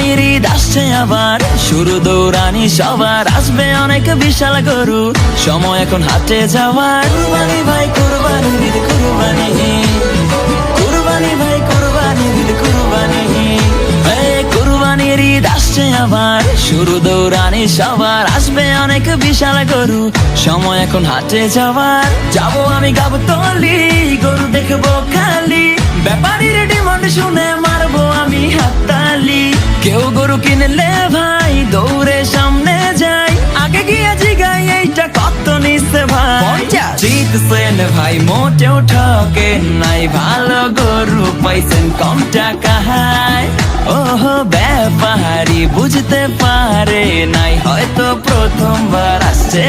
ঈদ আসছে আবার। শুরু দৌড়ানি সবার, আসবে অনেক বিশাল গরু। সময় এখন হাটে যাওয়ার। কুরবানি ভাই, কুরবানি ঈদ, কুরবানি কুরবানি ভাই, কুরবানি ঈদ কুরবানি ঈদ। আসছে আবার। শুরু দৌড়ানি সবার, আসবে অনেক বিশাল গরু। সময় এখন হাটে যাওয়ার। যাব আমি গাবো তলি গরু দেখব খালি। ব্যাপারীর ডিমান্ড শুনে গরু কিনলে ভাই দৌড়ে সামনে যাই। আগে গিয়ে জিগাই এইটা কত নিচ্ছে ভাই? জিতছেন ভাই মোটেও ঠকে নাই। ভালো গরু পাইছেন কম টাকায় ওহো ব্যাপারি বুঝতে পারে নাই। হয়তো প্রথমবার আসছে।